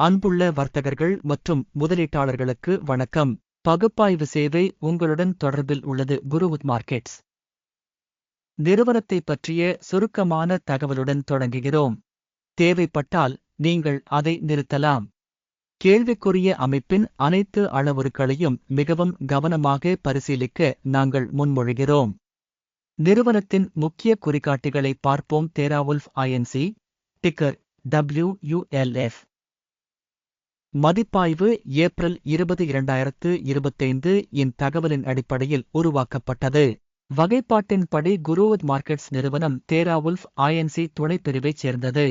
அன்புள்ள வர்த்தகர்கள் மற்றும் முதலீட்டாளர்களுக்கு வணக்கம். பகுப்பாய்வு சேவை உங்களுடன் தொடர்பில் உள்ளது. குருவுத் மார்க்கெட்ஸ். நிறுவனத்தை பற்றிய சுருக்கமான தகவலுடன் தொடங்குகிறோம். தேவைப்பட்டால் நீங்கள் அதை நிறுத்தலாம். கேள்விக்குரிய அமைப்பின் அனைத்து அளவுருக்களையும் மிகவும் கவனமாக பரிசீலிக்க நாங்கள் முன்மொழிகிறோம். நிறுவனத்தின் முக்கிய குறிகாட்டிகளை பார்ப்போம். தேராவுல்ஃப் ஐஎன்சி டிக்கர் WULF மதிப்பாய்வு ஏப்ரல் இருபது இரண்டாயிரத்து இருபத்தைந்து இன் தகவலின் அடிப்படையில் உருவாக்கப்பட்டது. வகைப்பாட்டின்படி குருவத் மார்க்கெட்ஸ் நிறுவனம் தேராவுல்ஃப் ஐஎன்சி துணைப்பிரிவைச் சேர்ந்தது.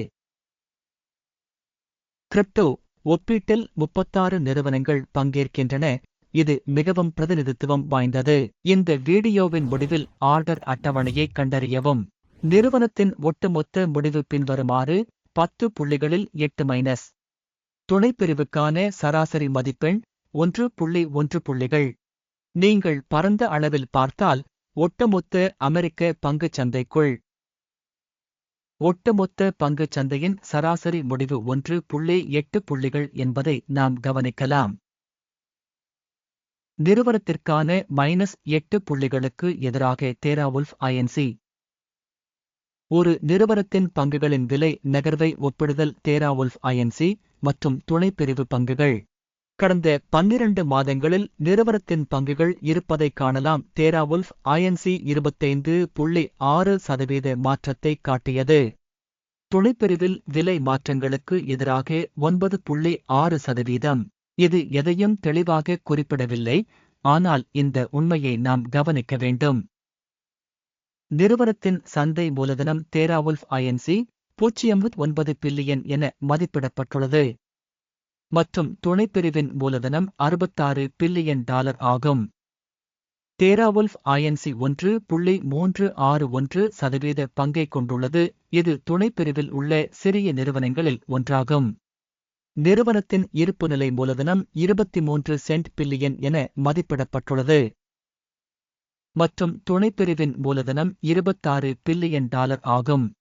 கிரிப்டோ ஒப்பீட்டில் முப்பத்தாறு நிறுவனங்கள் பங்கேற்கின்றன. இது மிகவும் பிரதிநிதித்துவம் வாய்ந்தது. இந்த வீடியோவின் முடிவில் ஆர்டர் அட்டவணையை கண்டறியவும். நிறுவனத்தின் ஒட்டுமொத்த முடிவு பின்வருமாறு பத்து புள்ளிகளில் எட்டு மைனஸ். துணைப்பிரிவுக்கான சராசரி மதிப்பெண் ஒன்று புள்ளி ஒன்று புள்ளிகள். நீங்கள் பரந்த அளவில் பார்த்தால் ஒட்டுமொத்த அமெரிக்க பங்குச் சந்தைக்குள். ஒட்டுமொத்த பங்குச் சந்தையின் சராசரி முடிவு ஒன்று புள்ளி எட்டு புள்ளிகள் என்பதை நாம் கவனிக்கலாம். நிறுவனத்திற்கான மைனஸ் எட்டு புள்ளிகளுக்கு எதிராக தேராவுல்ஃப் ஐஎன்சி ஒரு நிறுவனத்தின் பங்குகளின் விலை நகர்வை ஒப்பிடுதல் தேராவுல்ஃப் ஐஎன்சி மற்றும் துணைப்பிரிவு பங்குகள். கடந்த பன்னிரண்டு மாதங்களில் நிறுவனத்தின் பங்குகள் இருப்பதை காணலாம். தேராவுல்ஃப் ஐஎன்சி இருபத்தைந்து புள்ளி ஆறு சதவீத மாற்றத்தை காட்டியது. துணைப்பிரிவில் விலை மாற்றங்களுக்கு எதிராக ஒன்பது புள்ளி ஆறு சதவீதம். இது எதையும் தெளிவாக குறிப்பிடவில்லை. ஆனால் இந்த உண்மையை நாம் கவனிக்க வேண்டும். நிறுவனத்தின் சந்தை மூலதனம் தேராவுல்ஃப் ஐஎன்சி பூஜ்ஜியம் ஒன்பது பில்லியன் என மதிப்பிடப்பட்டுள்ளது. மற்றும் துணைப்பிரிவின் மூலதனம் அறுபத்தாறு பில்லியன் டாலர் ஆகும். தேராவுல்ஃப் ஐஎன்சி ஒன்று புள்ளி மூன்று ஆறு ஒன்று சதவீத பங்கை கொண்டுள்ளது. இது துணைப்பிரிவில் உள்ள சிறிய நிறுவனங்களில் ஒன்றாகும். நிறுவனத்தின் இருப்புநிலை மூலதனம் இருபத்தி மூன்று சென்ட் பில்லியன் என மதிப்பிடப்பட்டுள்ளது. மற்றும் துணைப்பிரிவின் மூலதனம் இருபத்தாறு பில்லியன் டாலர் ஆகும்.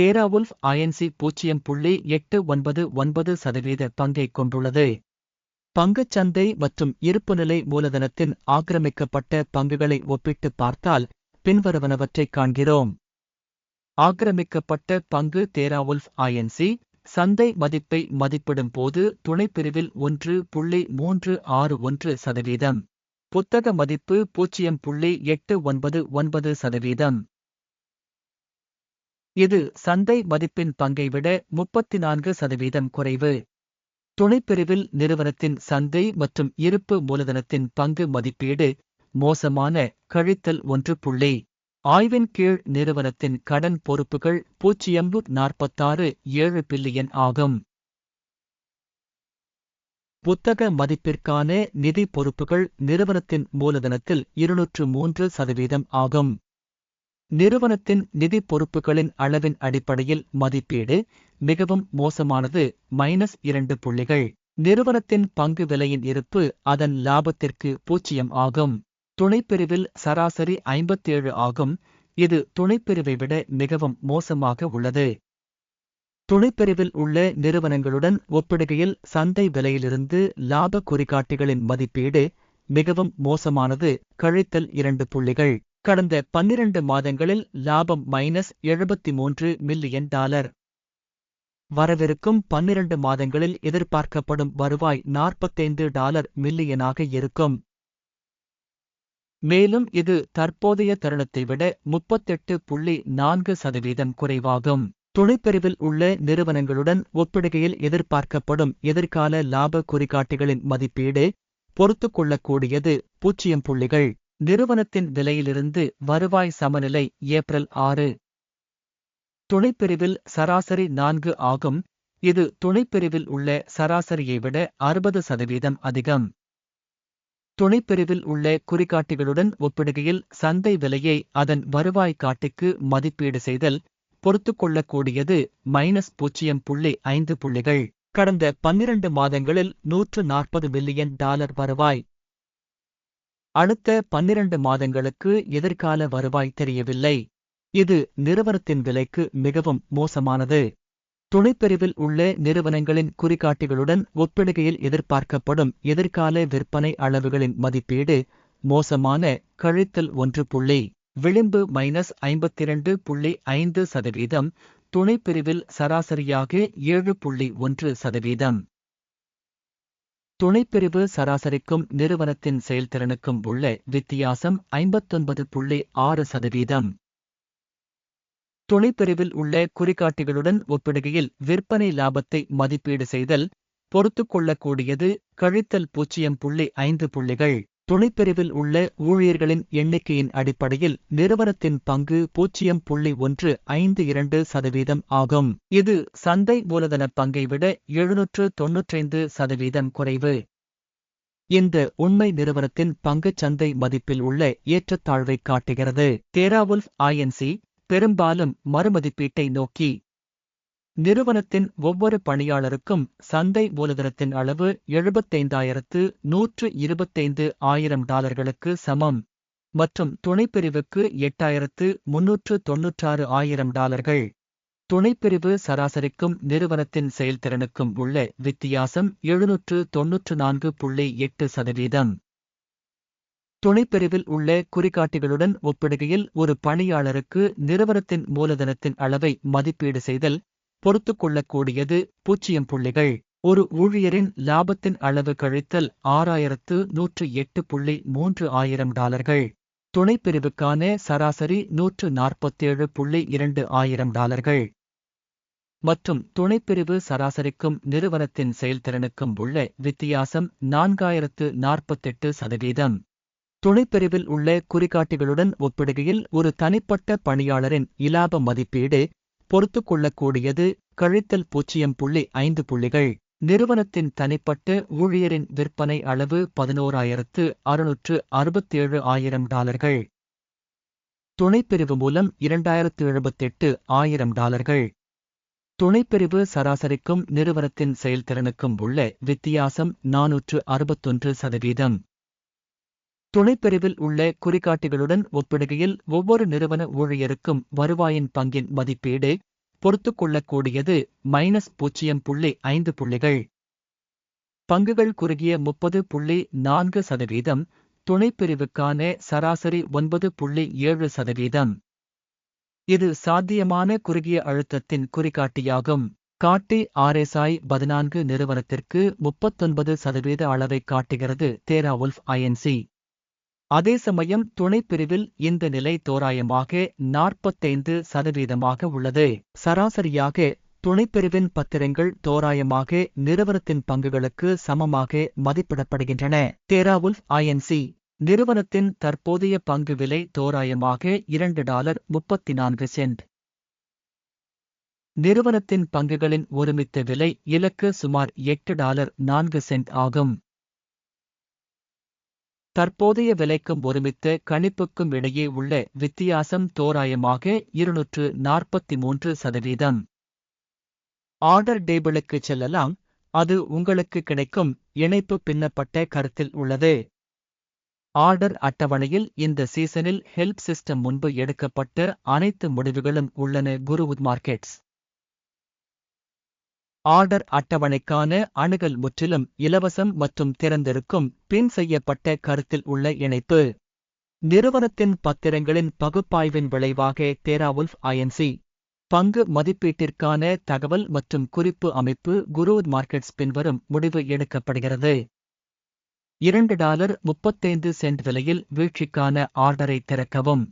தேராவுல்ஃப் ஐஎன்சி பூஜ்ஜியம் புள்ளி எட்டு ஒன்பது ஒன்பது சதவீத பங்கை கொண்டுள்ளது. பங்குச்சந்தை மற்றும் இருப்புநிலை மூலதனத்தின் ஆக்கிரமிக்கப்பட்ட பங்குகளை ஒப்பிட்டு பார்த்தால் பின்வருவனவற்றைக் காண்கிறோம். ஆக்கிரமிக்கப்பட்ட பங்கு தேராவுல்ஃப் ஐஎன்சி சந்தை மதிப்பை மதிப்பிடும் போது துணைப்பிரிவில் ஒன்று புள்ளி மூன்று ஆறு ஒன்று சதவீதம். புத்தக மதிப்பு பூஜ்ஜியம் புள்ளி எட்டு ஒன்பது ஒன்பது சதவீதம். இது சந்தை மதிப்பின் பங்கை விட முப்பத்தி நான்கு சதவீதம் குறைவு. துணைப்பிரிவில் நிறுவனத்தின் சந்தை மற்றும் இருப்பு மூலதனத்தின் பங்கு மதிப்பீடு மோசமான கழித்தல் ஒன்று புள்ளி. ஆய்வின் கீழ் நிறுவனத்தின் கடன் பொறுப்புகள் பூஜ்ஜியம் நாற்பத்தாறு ஏழு பில்லியன் ஆகும். புத்தக மதிப்பிற்கான நிதி பொறுப்புகள் நிறுவனத்தின் மூலதனத்தில் இருநூற்று மூன்று சதவீதம் ஆகும். நிறுவனத்தின் நிதி பொறுப்புகளின் அளவின் அடிப்படையில் மதிப்பீடு மிகவும் மோசமானது மைனஸ் இரண்டு புள்ளிகள். நிறுவனத்தின் பங்கு விலையின் இருப்பு அதன் லாபத்திற்கு பூஜ்ஜியம் ஆகும். துணைப்பிரிவில் சராசரி ஐம்பத்தேழு ஆகும். இது துணைப்பிரிவை விட மிகவும் மோசமாக உள்ளது. துணைப்பிரிவில் உள்ள நிறுவனங்களுடன் ஒப்பிடுகையில் சந்தை விலையிலிருந்து லாப குறிகாட்டிகளின் மதிப்பீடு மிகவும் மோசமானது கழித்தல் இரண்டு புள்ளிகள். கடந்த பன்னிரண்டு மாதங்களில் லாபம் மைனஸ் எழுபத்தி மூன்று மில்லியன் டாலர். வரவிருக்கும் பன்னிரண்டு மாதங்களில் எதிர்பார்க்கப்படும் வருவாய் நாற்பத்தைந்து டாலர் மில்லியனாக இருக்கும். மேலும் இது தற்போதைய தருணத்தை விட முப்பத்தெட்டு புள்ளி நான்கு சதவீதம் குறைவாகும். துணைப்பிரிவில் உள்ள நிறுவனங்களுடன் ஒப்பிடுகையில் எதிர்பார்க்கப்படும் எதிர்கால லாப குறிகாட்டிகளின் மதிப்பீடு பொறுத்துக்கொள்ளக்கூடியது பூஜ்ஜியம் புள்ளிகள். நிறுவனத்தின் விலையிலிருந்து வருவாய் சமநிலை ஏப்ரல் ஆறு. துணைப்பிரிவில் சராசரி நான்கு ஆகும். இது துணைப்பிரிவில் உள்ள சராசரியை விட அறுபது சதவீதம் அதிகம். துணைப்பிரிவில் உள்ள குறிகாட்டிகளுடன் ஒப்பிடுகையில் சந்தை விலையை அதன் வருவாய் காட்டிக்கு மதிப்பீடு செய்தல் பொறுத்துக்கொள்ளக்கூடியது மைனஸ் பூஜ்ஜியம் புள்ளி ஐந்து புள்ளிகள். கடந்த பன்னிரண்டு மாதங்களில் நூற்று நாற்பது மில்லியன் டாலர் வருவாய். அடுத்த பன்னிரண்டு மாதங்களுக்கு எதிர்கால வருவாய் தெரியவில்லை. இது நிறுவனத்தின் விலைக்கு மிகவும் மோசமானது. துணைப்பிரிவில் உள்ள நிறுவனங்களின் குறிகாட்டிகளுடன் ஒப்பிடுகையில் எதிர்பார்க்கப்படும் எதிர்கால விற்பனை அளவுகளின் மதிப்பீடு மோசமான கழித்தல் ஒன்று புள்ளி விளிம்பு மைனஸ் ஐம்பத்திரண்டு புள்ளி ஐந்து சதவீதம் துணைப்பிரிவில் சராசரியாக ஏழு புள்ளி ஒன்று சதவீதம். துணைப்பிரிவு சராசரிக்கும் நிறுவனத்தின் செயல்திறனுக்கும் உள்ள வித்தியாசம் ஐம்பத்தொன்பது புள்ளி ஆறு சதவீதம். துணைப்பிரிவில் உள்ள குறிகாட்டிகளுடன் ஒப்பிடுகையில் விற்பனை லாபத்தை மதிப்பீடு செய்தல் பொறுத்துக் கொள்ளக்கூடியது கழித்தல் பூஜ்ஜியம் புள்ளி ஐந்து புள்ளிகள். துணைப்பிரிவில் உள்ள ஊழியர்களின் எண்ணிக்கையின் அடிப்படையில் நிறுவனத்தின் பங்கு பூஜ்ஜியம் புள்ளி ஒன்று ஐந்து இரண்டு சதவீதம் ஆகும். இது சந்தை மூலதன பங்கை விட எழுநூற்று தொன்னூற்றைந்து சதவீதம் குறைவு. இந்த உண்மை நிறுவனத்தின் பங்குச் சந்தை மதிப்பில் உள்ள ஏற்றத்தாழ்வை காட்டுகிறது. தேராவுல்ஃப் ஐஎன்சி பெரும்பாலும் மறுமதிப்பீட்டை நோக்கி நிறுவனத்தின் ஒவ்வொரு பணியாளருக்கும் சந்தை மூலதனத்தின் அளவு எழுபத்தைந்தாயிரத்து நூற்று இருபத்தைந்து ஆயிரம் டாலர்களுக்கு சமம் மற்றும் துணைப்பிரிவுக்கு எட்டாயிரத்து முன்னூற்று தொன்னூற்றாறு ஆயிரம் டாலர்கள். துணைப்பிரிவு சராசரிக்கும் நிறுவனத்தின் செயல்திறனுக்கும் உள்ள வித்தியாசம் எழுநூற்று தொன்னூற்று நான்கு புள்ளி எட்டு சதவீதம். துணைப்பிரிவில் உள்ள குறிகாட்டிகளுடன் ஒப்பிடுகையில் ஒரு பணியாளருக்கு நிறுவனத்தின் மூலதனத்தின் அளவை மதிப்பீடு செய்தல் பொறுத்து கொள்ளக்கூடியது பூஜ்ஜியம் புள்ளிகள். ஒரு ஊழியரின் லாபத்தின் அளவு கழித்தல் ஆறாயிரத்து நூற்று எட்டு புள்ளி மூன்று ஆயிரம் டாலர்கள். துணைப்பிரிவுக்கான சராசரி நூற்று நாற்பத்தேழு புள்ளி இரண்டு ஆயிரம் டாலர்கள். மற்றும் துணைப்பிரிவு சராசரிக்கும் நிறுவனத்தின் செயல்திறனுக்கும் உள்ள வித்தியாசம் நான்காயிரத்து நாற்பத்தெட்டு சதவீதம். துணைப்பிரிவில் உள்ள குறிகாட்டிகளுடன் ஒப்பிடுகையில் ஒரு தனிப்பட்ட பணியாளரின் இலாப மதிப்பீடு பொறுத்து கொள்ளக்கூடியது கழித்தல் பூஜ்ஜியம் புள்ளி ஐந்து புள்ளிகள். நிறுவனத்தின் தனிப்பட்ட ஊழியரின் விற்பனை அளவு பதினோராயிரத்து அறுநூற்று அறுபத்தேழு ஆயிரம் டாலர்கள். துணைப்பிரிவு மூலம் இரண்டாயிரத்து எழுபத்தெட்டு ஆயிரம் டாலர்கள். துணைப்பிரிவு சராசரிக்கும் நிறுவனத்தின் செயல்திறனுக்கும் உள்ள வித்தியாசம் நாநூற்று அறுபத்தொன்று சதவீதம். துணைப்பிரிவில் உள்ள குறிகாட்டிகளுடன் ஒப்பிடுகையில் ஒவ்வொரு நிறுவன ஊழியருக்கும் வருவாயின் பங்கின் மதிப்பீடு பொறுத்துக்கொள்ளக்கூடியது மைனஸ் பூஜ்ஜியம் புள்ளி ஐந்து புள்ளிகள். பங்குகள் குறுகிய முப்பது புள்ளி நான்கு சதவீதம் துணைப்பிரிவுக்கான சராசரி ஒன்பது புள்ளி ஏழு சதவீதம். இது சாத்தியமான குறுகிய அழுத்தத்தின் குறிகாட்டியாகும். காட்டி ஆர்எஸ்ஐ பதினான்கு நிறுவனத்திற்கு முப்பத்தொன்பது சதவீத அளவை காட்டுகிறது தேரா உல்ஃப் ஐஎன்சி அதே சமயம் துணைப்பிரிவில் இந்த நிலை தோராயமாக நாற்பத்தைந்து சதவீதமாக உள்ளது. சராசரியாக துணைப்பிரிவின் பத்திரங்கள் தோராயமாக நிறுவனத்தின் பங்குகளுக்கு சமமாக மதிப்பிடப்படுகின்றன. தேராவுல் ஐஎன்சி நிறுவனத்தின் தற்போதைய பங்கு விலை தோராயமாக இரண்டு டாலர் முப்பத்தி நான்கு சென்ட். நிறுவனத்தின் பங்குகளின் ஒருமித்த விலை இலக்கு சுமார் எட்டு டாலர் நான்கு சென்ட் ஆகும். தற்போதைய விலைக்கும் ஒருமித்த கணிப்புக்கும் இடையே உள்ள வித்தியாசம் தோராயமாக இருநூற்று நாற்பத்தி மூன்று சதவீதம். ஆர்டர் டேபிளுக்கு செல்லலாம். அது உங்களுக்கு கிடைக்கும் இணைப்பு பின்னப்பட்ட கருத்தில் உள்ளது. ஆர்டர் அட்டவணையில் இந்த சீசனில் ஹெல்ப் சிஸ்டம் முன்பு எடுக்கப்பட்ட அனைத்து முடிவுகளும் உள்ளன. குரு மார்க்கெட்ஸ். ஆர்டர் அட்டவணைக்கான அணுகல் முற்றிலும் இலவசம் மற்றும் திறந்திருக்கும் பின் செய்யப்பட்ட கருத்தில் உள்ள இணைப்பு. நிறுவனத்தின் பத்திரங்களின் பகுப்பாய்வின் விளைவாக தேராவுல்ஃப் ஐஎன்சி பங்கு மதிப்பீட்டிற்கான தகவல் மற்றும் குறிப்பு அமைப்பு குரூத் மார்க்கெட்ஸ் பின்வரும் முடிவு எடுக்கப்படுகிறது. இரண்டு டாலர் முப்பத்தைந்து சென்ட் விலையில் வீழ்ச்சிக்கான ஆர்டரை திறக்கவும்.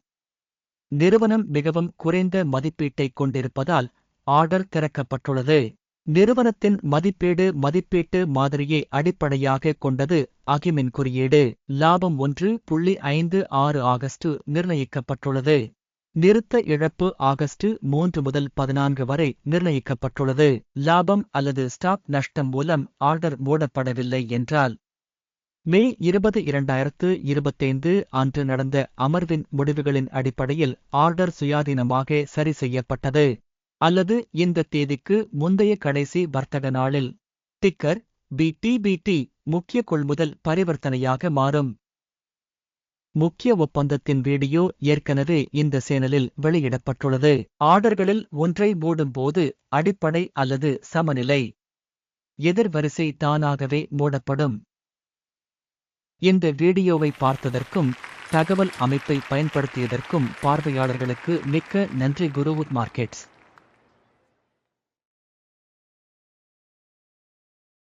நிறுவனம் மிகவும் குறைந்த மதிப்பீட்டைக் கொண்டிருப்பதால் ஆர்டர் திறக்கப்பட்டுள்ளது. நிறுவனத்தின் மதிப்பீடு மதிப்பீட்டு மாதிரியை அடிப்படையாக கொண்டது அகிமின் குறியீடு. லாபம் ஒன்று புள்ளி ஐந்து ஆறு ஆகஸ்ட் நிர்ணயிக்கப்பட்டுள்ளது. நிறுத்த இழப்பு ஆகஸ்ட் மூன்று முதல் பதினான்கு வரை நிர்ணயிக்கப்பட்டுள்ளது. லாபம் அல்லது ஸ்டாக் நஷ்டம் மூலம் ஆர்டர் மூடப்படவில்லை என்றால் மே இருபது இரண்டாயிரத்து இருபத்தைந்து அன்று நடந்த அமர்வின் முடிவுகளின் அடிப்படையில் ஆர்டர் சுயாதீனமாக சரி செய்யப்பட்டது. அல்லது இந்த தேதிக்கு முந்தைய கடைசி வர்த்தக நாளில். டிக்கர் பிடிபிடி முக்கிய கொள்முதல் பரிவர்த்தனையாக மாறும். முக்கிய ஒப்பந்தத்தின் வீடியோ ஏற்கனவே இந்த சேனலில் வெளியிடப்பட்டுள்ளது. ஆர்டர்களில் ஒன்றை மூடும்போது அடிப்படை அல்லது சமநிலை. எதிர்வரிசை தானாகவே மூடப்படும். இந்த வீடியோவை பார்த்ததற்கும் தகவல் அமைப்பை பயன்படுத்தியதற்கும் பார்வையாளர்களுக்கு மிக்க நன்றி குருவுட் மார்க்கெட்ஸ்.